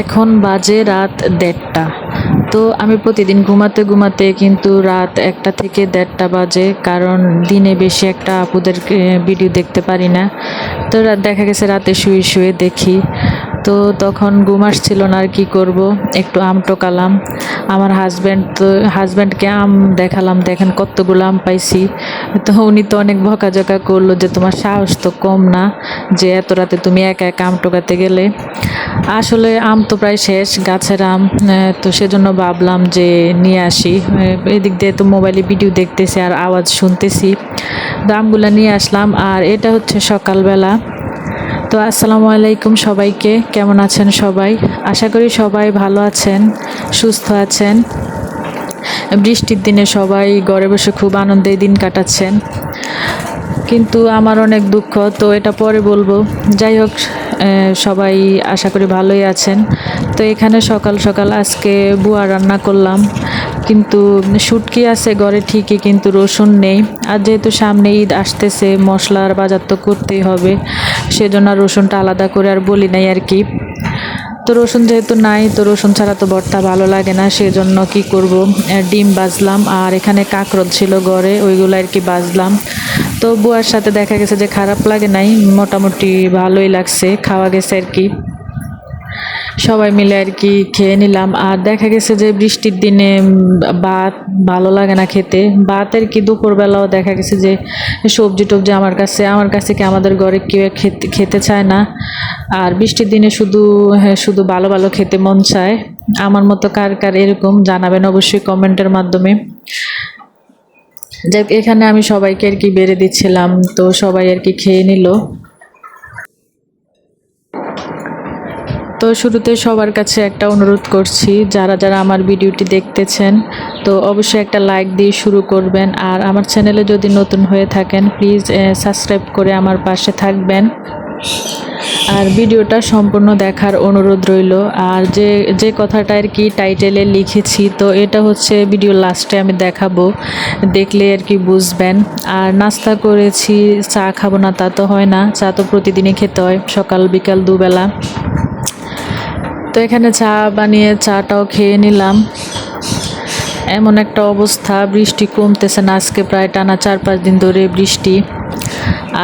এখন বাজে রাত দেড়টা। তো আমি প্রতিদিন ঘুমাতে ঘুমাতে কিন্তু রাত একটা থেকে দেড়টা বাজে, কারণ দিনে বেশি একটা আপুদের ভিডিও দেখতে পারি না। তো রাত দেখা গেছে রাতে শুয়ে শুয়ে দেখি। তো তখন ঘুম আসছিল না আর কি করব? একটু আম টোকালাম। আমার হাজব্যান্ড তো হাজব্যান্ডকে আম দেখালাম, দেখেন কতগুলো আম পাইছি। তো উনি তো অনেক বকাঝকা করল যে, তোমার সাহস তো কম না যে, এত রাতে তুমি একা একা আম টোকাতে গেলে? আসলে আম তো প্রায় শেষ, গাছের আম তো সেজন্য ভাবলাম যে, নিয়ে আসি। এদিক দিয়ে তো মোবাইলে ভিডিও দেখতেছি আর আওয়াজ শুনতেছি। তো আমগুলো নিয়ে আসলাম আর এটা হচ্ছে সকালবেলা। তো আসসালামু আলাইকুম সবাইকে। কেমন আছেন সবাই? আশা করি সবাই ভালো আছেন, সুস্থ আছেন। বৃষ্টির দিনে সবাই ঘরে বসে খুব আনন্দে দিন কাটাচ্ছেন। কিন্তু আমার অনেক দুঃখ, তো এটা পরে বলব। যাই হোক সবাই আশা করি ভালোই আছেন। তো এখানে সকাল সকাল আজকে বুয়া রান্না করলাম। কিন্তু শুটকি আছে ঘরে ঠিকই, কিন্তু রসুন নেই। আর যেহেতু সামনে ঈদ আসতেছে, মশলার বাজার তো করতেই হবে। সেজন্য আর রসুনটা আলাদা করে আর বলি নাই আর কি। তো রসুন যেহেতু নাই, তো রসুন ছাড়া তো বর্তা ভালো লাগে না, সেজন্য কি করব? ডিম বাজলাম, আর এখানে কাঁকরোল ছিল গড়ে ওইগুলো আর কি বাজলাম। তো বুয়ার সাথে দেখা গেছে যে খারাপ লাগে নাই, মোটামুটি ভালোই লাগছে, খাওয়া গেছে আর কি। সবাই মিলে আর কি খেয়ে নিলাম। আর দেখা গেছে যে বৃষ্টির দিনে ভাত ভালো লাগে না খেতে। ভাত আর কি দুপুরবেলাও দেখা গেছে যে সবজি টবজি আমার কাছে আমার কাছে কি আমাদের ঘরে কেউ খেতে খেতে চায় না। আর বৃষ্টির দিনে শুধু হ্যাঁ শুধু ভালো ভালো খেতে মন চায়। আমার মতো কার কার এরকম জানাবেন অবশ্যই কমেন্টের মাধ্যমে। যাক, এখানে আমি সবাইকে আর কি বেড়ে দিচ্ছিলাম, তো সবাই আর কি খেয়ে নিল। তো শুরুতে সবার কাছে একটা অনুরোধ করছি, যারা যারা আমার ভিডিওটি দেখতেছেন, তো অবশ্যই একটা লাইক দিয়ে শুরু করবেন। আর আমার চ্যানেলে যদি নতুন হয়ে থাকেন, প্লিজ সাবস্ক্রাইব করে আমার পাশে থাকবেন। আর ভিডিওটা সম্পূর্ণ দেখার অনুরোধ রইল। আর যে যে কথাটা আর কি টাইটেলে লিখেছি, তো এটা হচ্ছে ভিডিও লাস্টে আমি দেখাবো। দেখলে আর কি বুঝবেন। আর নাস্তা করেছি, চা খাব না, তা তো হয় না। চা তো প্রতিদিনই খেতে হয়, সকাল, বিকাল, দুবেলা। তো এখানে চা বানিয়ে, চাটাও খেয়ে নিলাম। এমন একটা অবস্থা, বৃষ্টি কমতেছে না, আজকে প্রায় টানা চার পাঁচ দিন ধরে বৃষ্টি।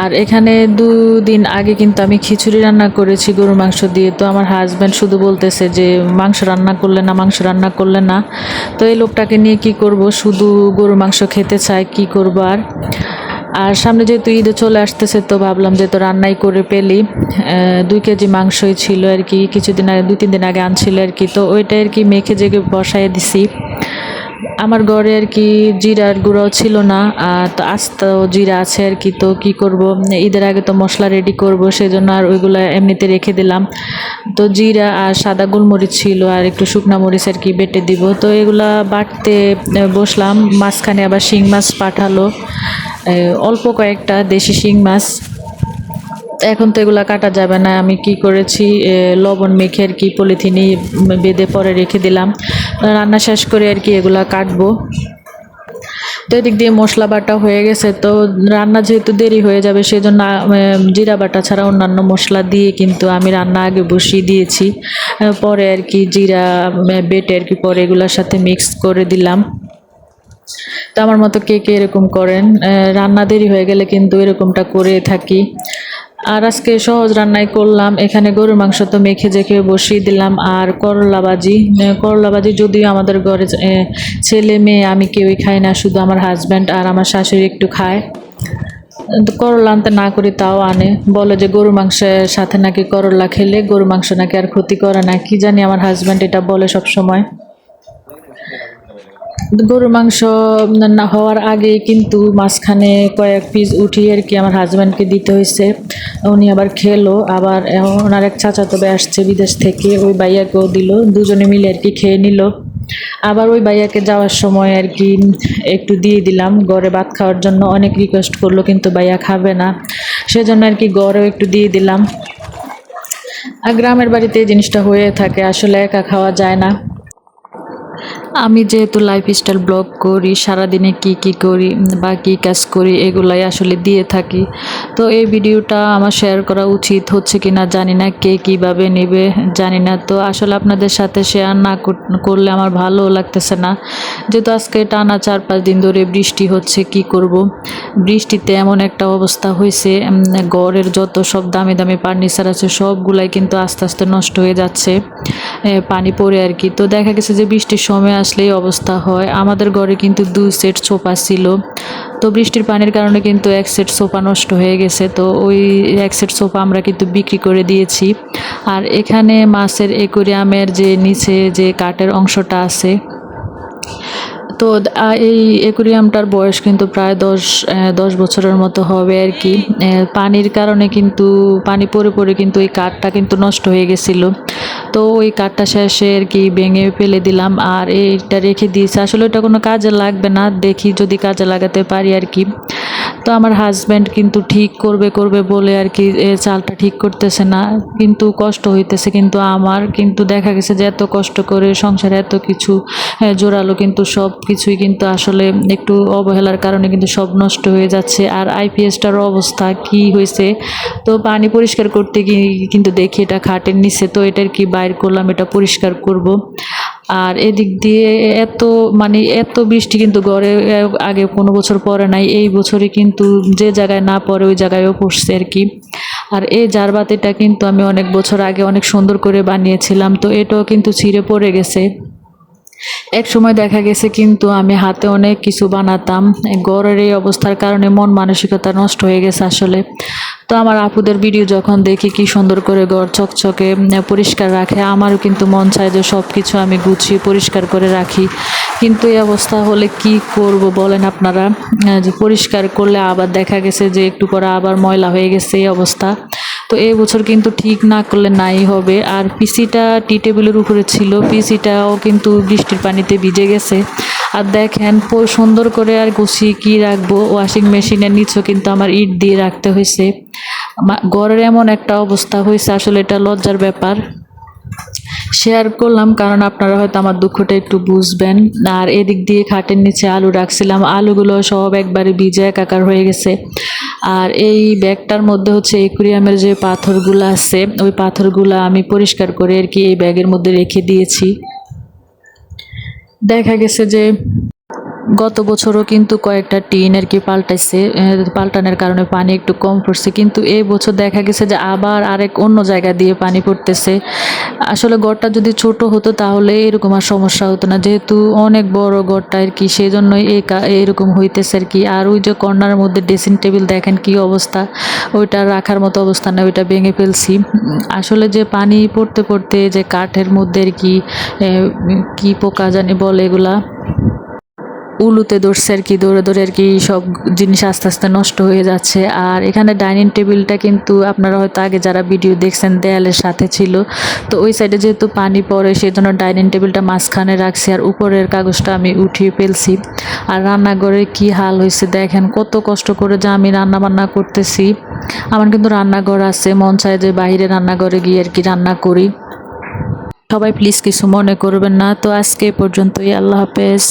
আর এখানে দুদিন আগে কিন্তু আমি খিচুড়ি রান্না করেছি গরু মাংস দিয়ে। তো আমার হাজব্যান্ড শুধু বলতেছে যে, মাংস রান্না করলে না, মাংস রান্না করলে না। তো এই লোকটাকে নিয়ে কি করব? শুধু গরু মাংস খেতে চায়, কি করব আর? আর সামনে যেহেতু ঈদে চলে আসতেছে, তো ভাবলাম যে তো রান্নাই করে পেলি দুই কেজি মাংসই ছিল আর কি, কিছুদিন আগে, দুই, তিন দিন আগে আনছিল আর কি। তো ওইটা আর কি মেখে জেগে বসায় দিছি। আমার ঘরে আর কি জিরার গুঁড়াও ছিল না তো আস্ত জিরা আছে আর কি, তো কি করব? ঈদের আগে তো মশলা রেডি করব, সেজন্য আর ওইগুলো এমনিতে রেখে দিলাম। তো জিরা আর সাদা গোলমরিচ ছিল, আর একটু শুকনা মরিচ আর কি বেটে দিব। তো এগুলা বাটতে বসলাম, মাঝখানে আবার শিং মাছ পাঠালো। অল্প কয়েকটা দেশি শিং মাছ। এখন তো এগুলা কাটা যাবে না। আমি কি করেছি? লবণ মেখে আর কি পলিথিনে বেঁধে পরে রেখে দিলাম। রান্না শেষ করে আর কি এগুলা কাটবো। তো এদিক দিয়ে মশলা বাটা হয়ে গেছে। তো রান্না যেহেতু দেরি হয়ে যাবে, সেজন্য জিরা বাটা ছাড়া অন্যান্য মশলা দিয়ে কিন্তু আমি রান্না আগে বসিয়ে দিয়েছি। পরে আর কি জিরা বেটে আর কি পরে এগুলোর সাথে মিক্স করে দিলাম। তো আমার মতো কে কে এরকম করেন? রান্না দেরি হয়ে গেলে কিন্তু এরকমটা করে থাকি। আর আজকে সহজ রান্নাই করলাম। এখানে গরুর মাংস তো মেখে জেখে বসিয়ে দিলাম। আর করলা ভাজি। করলা ভাজি যদিও আমাদের ঘরে ছেলে মেয়ে, আমি কেউই খাই না, শুধু আমার হাজব্যান্ড আর আমার শাশুড়ি একটু খায়। তো করলা আনতে না করি তাও আনে। বলে যে গরু মাংসের সাথে নাকি করলা খেলে গরু মাংস নাকি আর ক্ষতি করে না। কি জানি আমার হাজব্যান্ড এটা বলে সব সময় গরুর মাংস না হওয়ার আগে কিন্তু মাঝখানে কয়েক পিস উঠিয়ে আর কি আমার হাজব্যান্ডকে দিতে হয়েছে উনি আবার খেলো, আবার ওনার এক চাচাতো ভাই আসছে বিদেশ থেকে, ওই ভাইয়াকেও দিল, দুজনে মিলে আর কি খেয়ে নিল। আবার ওই ভাইয়াকে যাওয়ার সময় আর কি একটু দিয়ে দিলাম গড়ে ভাত খাওয়ার জন্য অনেক রিকোয়েস্ট করল, কিন্তু ভাইয়া খাবে না। সেজন্য আর কি ঘরেও একটু দিয়ে দিলাম। আর গ্রামের বাড়িতে এই জিনিসটা হয়ে থাকে, আসলে একা খাওয়া যায় না। আমি যেহেতু লাইফস্টাইল ব্লগ করি, সারাদিনে কি কি করি বা কী কাজ করি, এগুলাই আসলে দিয়ে থাকি। তো এই ভিডিওটা আমার শেয়ার করা উচিত হচ্ছে কি না জানি না, কে কীভাবে নেবে জানি না। তো আসলে আপনাদের সাথে শেয়ার না কর- করলে আমার ভালো লাগতেছে না। যেহেতু আজকে টানা চার পাঁচ দিন ধরে বৃষ্টি হচ্ছে, কি করব? বৃষ্টিতে এমন একটা অবস্থা হয়েছে গড়ের যত সব দামি দামি ফার্নিচার আছে, সবগুলাই কিন্তু আস্তে আস্তে নষ্ট হয়ে যাচ্ছে পানি পড়ে আর কি। তো দেখা গেছে যে বৃষ্টির সময় আসলেই অবস্থা হয়। আমাদের ঘরে কিন্তু দুই সেট সোফা ছিল। তো বৃষ্টির পানির কারণে কিন্তু এক সেট সোফা নষ্ট হয়ে গেছে। তো ওই এক সেট সোফা আমরা কিন্তু বিক্রি করে দিয়েছি। আর এখানে মাছের একুরিয়ামের যে নিচে যে কাঠের অংশটা আছে, তো এই একুরিয়ামটার বয়স কিন্তু প্রায় দশ দশ বছরের মতো হবে আর কি। পানির কারণে কিন্তু, পানি পড়ে পরে কিন্তু এই কাঠটা কিন্তু নষ্ট হয়ে গেছিল। তো ওই কাঠটা শেষে আর কি ভেঙে ফেলে দিলাম। আর এইটা রেখে দিয়েছি। আসলে ওটা কোনো কাজে লাগবে না। দেখি যদি কাজে লাগাতে পারি আর কি। তো আমার হাজব্যান্ড কিন্তু ঠিক করবে করবে বলে আর কি চালটা ঠিক করতেছে না। কিন্তু কষ্ট হইতেছে, কিন্তু আমার কিন্তু দেখা গেছে যে এত কষ্ট করে সংসারে এত কিছু জোরালো কিন্তু সব কিছুই কিন্তু আসলে একটু অবহেলার কারণে কিন্তু সব নষ্ট হয়ে যাচ্ছে। আর আইপিএসটার অবস্থা কি হয়েছে, তো পানি পরিষ্কার করতে গিয়ে কিন্তু দেখি এটা খাটের নিচে, তো এটার কি বাইর করলাম, এটা পরিষ্কার করব। আর এদিক দিয়ে এত মানে এত বৃষ্টি কিন্তু গড়ে আগে কোনো বছর পরে নাই, এই বছরে কিন্তু যে জায়গায় না পড়ে ওই জায়গায়ও পড়ছে আর কি। আর এই জারবাতিটা কিন্তু আমি অনেক বছর আগে অনেক সুন্দর করে বানিয়েছিলাম, তো এটাও কিন্তু ছিঁড়ে পড়ে গেছে। এক সময় দেখা গেছে কিন্তু আমি হাতে অনেক কিছু বানাতাম। গড়ের এই অবস্থার কারণে মন মানসিকতা নষ্ট হয়ে গেছে আসলে। তো আমার আপুদের ভিডিও যখন দেখি কি সুন্দর করে গড় চকচকে, পরিষ্কার রাখে, আমারও কিন্তু মন চায় যে সব কিছু আমি গুছিয়ে, পরিষ্কার করে রাখি। কিন্তু এই অবস্থা হলে কি করব বলেন আপনারা? যে পরিষ্কার করলে আবার দেখা গেছে যে একটু পরে আবার ময়লা হয়ে গেছে এই অবস্থা। তো এই বছর কিন্তু ঠিক না করলে নাই হবে। আর পিসিটা টি টেবিলের উপরে ছিল, পিসিটাও কিন্তু বৃষ্টির পানিতে ভিজে গেছে। আর দেখেন সুন্দর করে আর গুছিয়ে কি রাখব? ওয়াশিং মেশিনের নিচেও কিন্তু আমার ইট দিয়ে রাখতে হয়েছে। ঘরের এমন একটা অবস্থা হয়েছে, আসলে এটা লজ্জার ব্যাপার। শেয়ার করলাম, কারণ আপনারা হয়তো আমার দুঃখটা একটু বুঝবেন। আর এদিক দিয়ে খাটের নিচে আলু রাখছিলাম, আলুগুলো সব একবারে ভিজে একাকার হয়ে গেছে। আর এই ব্যাগটার মধ্যে হচ্ছে একুরিয়ামের যে পাথরগুলো আছে, ওই পাথরগুলো আমি পরিষ্কার করে আর কি এই ব্যাগের মধ্যে রেখে দিয়েছি। দেখা গেছে যে গত বছরও কিন্তু কয়েকটা টিন আর কি পাল্টাইছে পাল্টানোর কারণে পানি একটু কম পড়ছে। কিন্তু এই বছর দেখা গেছে যে আবার আরেক অন্য জায়গা দিয়ে পানি পড়তেছে। আসলে গড়টা যদি ছোট হতো তাহলে এরকম আর সমস্যা হতো না। যেহেতু অনেক বড় গড়টা আর কি সেই জন্যই এরকম হইতেছে আর কি। আর ওই যে কর্নারের মধ্যে ড্রেসিং টেবিল দেখেন কি অবস্থা, ওইটা রাখার মতো অবস্থা না, ওইটা ভেঙে ফেলছি। আসলে যে পানি পড়তে পড়তে যে কাঠের মধ্যে আর কি কি পোকা জানি বলে এগুলা। উলুতে ধরছে আর কি, দৌড়ে দৌড়ে আর কি সব জিনিস আস্তে আস্তে নষ্ট হয়ে যাচ্ছে। আর এখানে ডাইনিং টেবিলটা কিন্তু আপনারা হয়তো আগে যারা ভিডিও দেখছেন, দেয়ালের সাথে ছিল। তো ওই সাইডে যেহেতু পানি পড়ে সেই জন্য ডাইনিং টেবিলটা মাঝখানে রাখছি আর উপরের কাগজটা আমি উঠিয়ে ফেলছি। আর রান্নাঘরে কি হাল হয়েছে দেখেন, কত কষ্ট করে যে আমি রান্না বান্না করতেছি। আমার কিন্তু রান্নাঘর আছে, মন চায় যে বাইরে রান্নাঘরে গিয়ে আর কি রান্না করি। সবাই প্লিজ কিছু মনে করবেন না। তো আজকে পর্যন্তই, আল্লাহ হাফেজ।